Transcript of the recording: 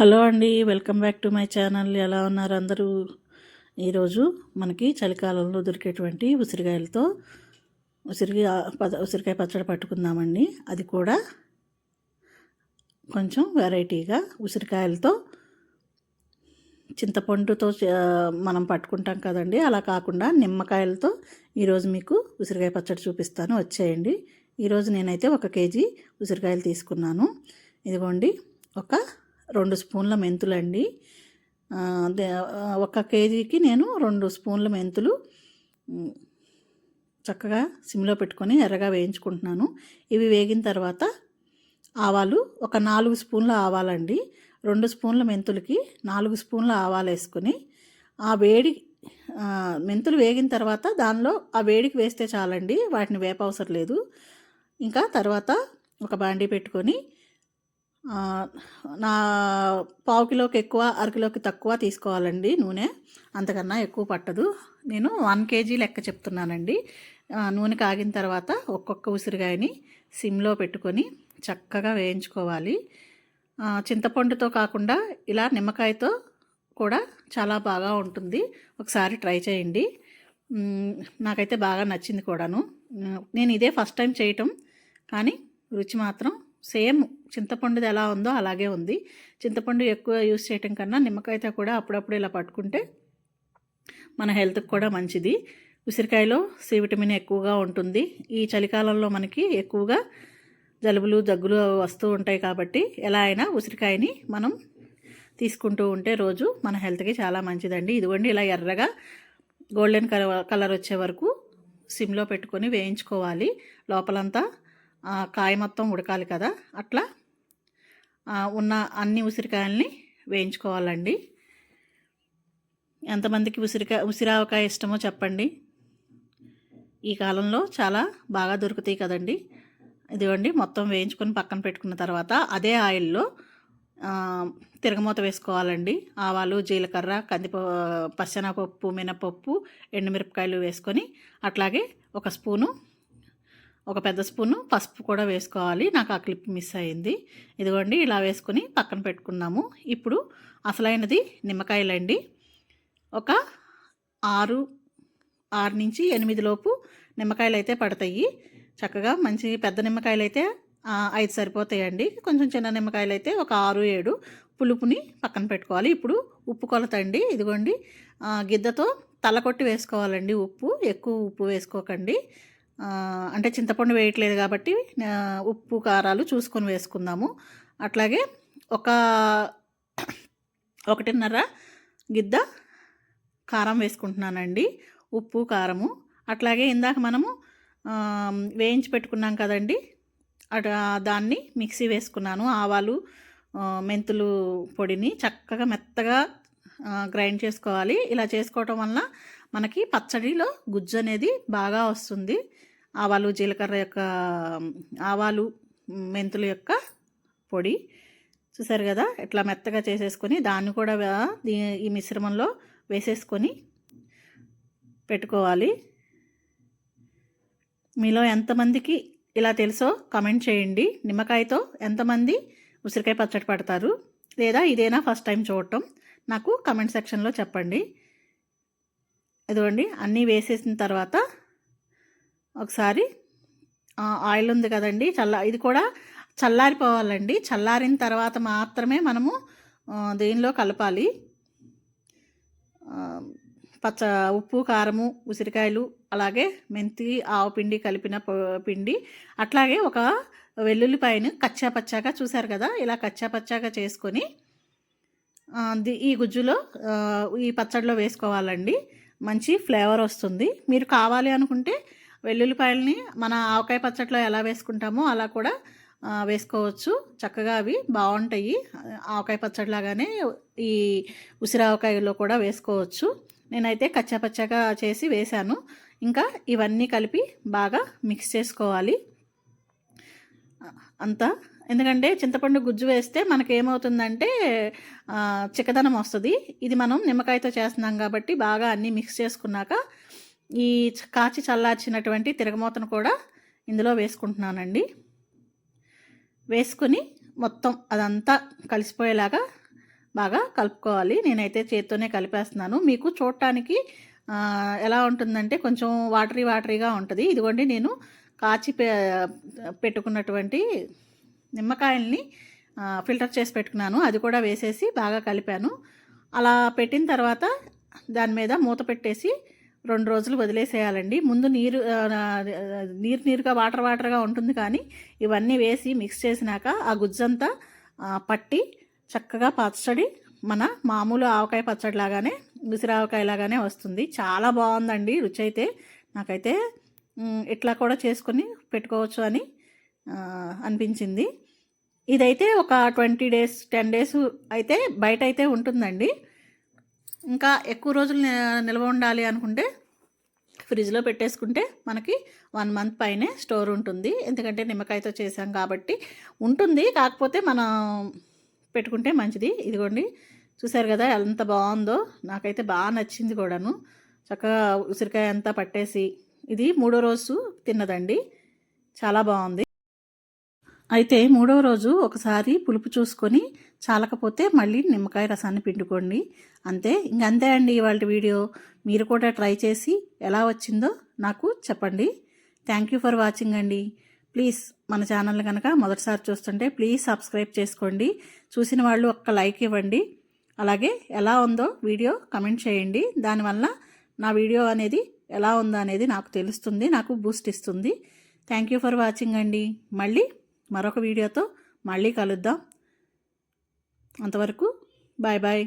Hello అండి welcome back to my channel. ఎలా ఉన్నారు అందరూ? ఈరోజు మనకి చలికాలంలో దొరికేటువంటి ఉసిరికాయలతో ఉసిరికాయ పద- ఉసిరికాయ పచ్చడి పట్టుకుందామండి. అది కూడా కొంచెం వెరైటీగా ఉసిరికాయలతో చింతపండుతో మనం పట్టుకుంటాం కదండి. అలా కాకుండా నిమ్మకాయలతో ఈరోజు మీకు ఉసిరికాయ పచ్చడి చూపిస్తాను. వచ్చేయండి. ఈరోజు నేనైతే ఒక కేజీ ఉసిరికాయలు తీసుకున్నాను. ఇదిగోండి ఒక రెండు స్పూన్ల మెంతులండి. అండి ఒక కేజీకి నేను రెండు స్పూన్ల మెంతులు చక్కగా సిమ్లో పెట్టుకొని ఎర్రగా వేయించుకుంటున్నాను. ఇవి వేగిన తర్వాత ఆవాలు ఒక నాలుగు స్పూన్ల ఆవాలండి. రెండు స్పూన్ల మెంతులకి నాలుగు స్పూన్ల ఆవాలు వేసుకొని ఆ వేడి మెంతులు వేగిన తర్వాత దానిలో ఆ వేడికి వేస్తే చాలండి వాటిని వేపవసరం లేదు. ఇంకా తర్వాత ఒక బాండీ పెట్టుకొని నా పావు కిలోకి ఎక్కువ అరకిలోకి తక్కువ తీసుకోవాలండి నూనె. అంతకన్నా ఎక్కువ పట్టదు. నేను వన్ కేజీ లెక్క చెప్తున్నానండి. నూనె కాగిన తర్వాత ఒక్కొక్క ఉసిరికాయని సిమ్లో పెట్టుకొని చక్కగా వేయించుకోవాలి. చింతపండుతో కాకుండా ఇలా నిమ్మకాయతో కూడా చాలా బాగా ఉంటుంది. ఒకసారి ట్రై చేయండి. నాకైతే బాగా నచ్చింది కూడాను. నేను ఇదే ఫస్ట్ టైం చేయటం కానీ రుచి మాత్రం సేమ్ చింతపండుది ఎలా ఉందో అలాగే ఉంది. చింతపండు ఎక్కువ యూస్ చేయటం కన్నా నిమ్మకాయతో కూడా అప్పుడప్పుడు ఇలా పట్టుకుంటే మన హెల్త్కి కూడా మంచిది. ఉసిరికాయలో సి విటమిన్ ఎక్కువగా ఉంటుంది. ఈ చలికాలంలో మనకి ఎక్కువగా జలుబులు దగ్గులు వస్తూ ఉంటాయి కాబట్టి ఎలా అయినా ఉసిరికాయని మనం తీసుకుంటూ ఉంటే రోజు మన హెల్త్కి చాలా మంచిదండి. ఇదిగోండి ఇలా ఎర్రగా గోల్డెన్ కలర్ కలర్ వచ్చే వరకు సిమ్లో పెట్టుకొని వేయించుకోవాలి. లోపలంతా కాయ మొత్తం ఉడకాలి కదా. అట్లా ఉన్న అన్ని ఉసిరికాయల్ని వేయించుకోవాలండి. ఎంతమందికి ఉసిరికాయ ఉసిరావకాయ ఇష్టమో చెప్పండి. ఈ కాలంలో చాలా బాగా దొరుకుతాయి కదండి. ఇదిగోండి మొత్తం వేయించుకొని పక్కన పెట్టుకున్న తర్వాత అదే ఆయిల్లో తిరగమూత వేసుకోవాలండి. ఆవాలు జీలకర్ర కందిప పచ్చనపప్పు మినపప్పు ఎండుమిరపకాయలు వేసుకొని అట్లాగే ఒక స్పూను ఒక పెద్ద స్పూను పసుపు కూడా వేసుకోవాలి. నాకు ఆ క్లిప్ మిస్ అయింది. ఇదిగోండి ఇలా వేసుకుని పక్కన పెట్టుకున్నాము. ఇప్పుడు అసలైనది నిమ్మకాయలండి. ఒక ఆరు ఆరు నుంచి ఎనిమిది లోపు నిమ్మకాయలు అయితే పడతాయి. చక్కగా మంచి పెద్ద నిమ్మకాయలు అయితే ఐదు సరిపోతాయండి. కొంచెం చిన్న నిమ్మకాయలు అయితే ఒక ఆరు ఏడు పులుపుని పక్కన పెట్టుకోవాలి. ఇప్పుడు ఉప్పు కొలత అండి. ఇదిగోండి గిద్దతో గిద్దతో తలకొట్టి వేసుకోవాలండి ఉప్పు. ఎక్కువ ఉప్పు వేసుకోకండి. అంటే చింతపండు వేయట్లేదు కాబట్టి ఉప్పు కారాలు చూసుకొని వేసుకుందాము. అట్లాగే ఒక ఒకటిన్నర గిద్ద కారం వేసుకుంటున్నానండి. ఉప్పు కారము. అట్లాగే ఇందాక మనము వేయించి పెట్టుకున్నాం కదండి. అటు దాన్ని మిక్సీ వేసుకున్నాను. ఆవాలు మెంతులు పొడిని చక్కగా మెత్తగా గ్రైండ్ చేసుకోవాలి. ఇలా చేసుకోవటం వల్ల మనకి పచ్చడిలో గుజ్జు అనేది బాగా వస్తుంది. ఆవాలు జీలకర్ర యొక్క ఆవాలు మెంతుల యొక్క పొడి. చూసారు కదా? ఇట్లా మెత్తగా చేసేసుకొని దాన్ని కూడా దీ- ఈ మిశ్రమంలో వేసేసుకొని పెట్టుకోవాలి. మీలో ఎంతమందికి ఇలా తెలుసో కమెంట్ చేయండి. నిమ్మకాయతో ఎంతమంది ఉసిరికాయ పచ్చడి పడతారు? లేదా ఇదేనా ఫస్ట్ టైం చూడటం? నాకు కమెంట్ సెక్షన్లో చెప్పండి. ఇదిగోండి అన్నీ వేసేసిన తర్వాత ఒకసారి ఆయిల్ ఉంది కదండి చల్ల ఇది కూడా చల్లారిపోవాలండి. చల్లారిన తర్వాత మాత్రమే మనము దీనిలో కలపాలి? పచ్చ ఉప్పు కారము ఉసిరికాయలు అలాగే మెంతి ఆవు పిండి కలిపిన పిండి అట్లాగే ఒక వెల్లుల్లిపాయను కచ్చా పచ్చాగా చూశారు కదా ఇలా కచ్చా పచ్చాగా చేసుకొని ది- ఈ గుజ్జులో ఈ పచ్చడిలో వేసుకోవాలండి. మంచి ఫ్లేవర్ వస్తుంది. మీరు కావాలి అనుకుంటే వెల్లుల్లిపాయలని మన ఆవకాయ పచ్చట్లో ఎలా వేసుకుంటామో అలా కూడా వేసుకోవచ్చు. చక్కగా అవి బాగుంటాయి. ఆవకాయ పచ్చడిలాగానే ఈ ఉసిరావకాయలో కూడా వేసుకోవచ్చు. నేనైతే కచ్చా పచ్చాగా చేసి వేశాను. ఇంకా ఇవన్నీ కలిపి బాగా మిక్స్ చేసుకోవాలి. అంతా. ఎందుకంటే చింతపండు గుజ్జు వేస్తే మనకి ఏమవుతుందంటే చిక్కదనం వస్తుంది. ఇది మనం నిమ్మకాయతో చేస్తున్నాం కాబట్టి బాగా అన్నీ మిక్స్ చేసుకున్నాక ఈ చ- కాచి చల్లార్చినటువంటి తిరగమూతను కూడా ఇందులో వేసుకుంటున్నానండి. వేసుకుని మొత్తం అదంతా కలిసిపోయేలాగా బాగా కలుపుకోవాలి. నేనైతే చేత్తోనే కలిపేస్తున్నాను. మీకు చూడటానికి ఎలా ఉంటుందంటే కొంచెం వాటరీ వాటరీగా ఉంటుంది. ఇదిగోండి నేను కాచి పె పెట్టుకున్నటువంటి నిమ్మకాయల్ని ఫిల్టర్ చేసి పెట్టుకున్నాను. అది కూడా వేసేసి బాగా కలిపాను. అలా పెట్టిన తర్వాత దాని మీద మూత పెట్టేసి రెండు రోజులు వదిలేసేయాలండి. ముందు నీరు నీరు నీరుగా వాటర్ వాటర్గా ఉంటుంది కానీ ఇవన్నీ వేసి మిక్స్ చేసినాక ఆ గుజ్జంతా పట్టి చక్కగా పచ్చడి మన మామూలు ఆవకాయ పచ్చడి లాగానే ఉసిరావకాయ లాగానే వస్తుంది. చాలా బాగుందండి రుచి అయితే నాకైతే ఇట్లా కూడా చేసుకొని పెట్టుకోవచ్చు అని అనిపించింది. ఇదైతే ఒక ట్వంటీ డేస్ టెన్ డేస్ అయితే బయట అయితే ఉంటుందండి. ఇంకా ఎక్కువ రోజులు నిల్వ ఉండాలి అనుకుంటే ఫ్రిడ్జ్లో పెట్టేసుకుంటే మనకి వన్ మంత్ పైనే స్టోర్ ఉంటుంది. ఎందుకంటే నిమ్మకాయతో చేసాం కాబట్టి ఉంటుంది. కాకపోతే మనం పెట్టుకుంటే మంచిది. ఇదిగోండి చూసారు కదా ఎంత బాగుందో. నాకైతే బాగా నచ్చింది కూడాను. చక్కగా ఉసిరికాయ అంతా పట్టేసి ఇది మూడో రోజు తిన్నదండి. చాలా బాగుంది. అయితే మూడవ రోజు ఒకసారి పులుపు చూసుకొని చాలకపోతే మళ్ళీ నిమ్మకాయ రసాన్ని పిండుకోండి. అంతే ఇంక అంతే అండి ఇవాళ వీడియో. మీరు కూడా ట్రై చేసి ఎలా వచ్చిందో నాకు చెప్పండి. థ్యాంక్ యూ ఫర్ వాచింగ్ అండి. ప్లీజ్ మన ఛానల్ కనుక మొదటిసారి చూస్తుంటే ప్లీజ్ సబ్స్క్రైబ్ చేసుకోండి. చూసిన వాళ్ళు ఒక్క లైక్ ఇవ్వండి. అలాగే ఎలా ఉందో వీడియో కమెంట్ చేయండి. దానివల్ల నా వీడియో అనేది ఎలా ఉందో అనేది నాకు తెలుస్తుంది నాకు బూస్ట్ ఇస్తుంది. థ్యాంక్ యూ ఫర్ వాచింగ్ అండి. మళ్ళీ మరొక వీడియోతో మళ్ళీ కలుద్దాం. అంతవరకు బాయ్ బాయ్.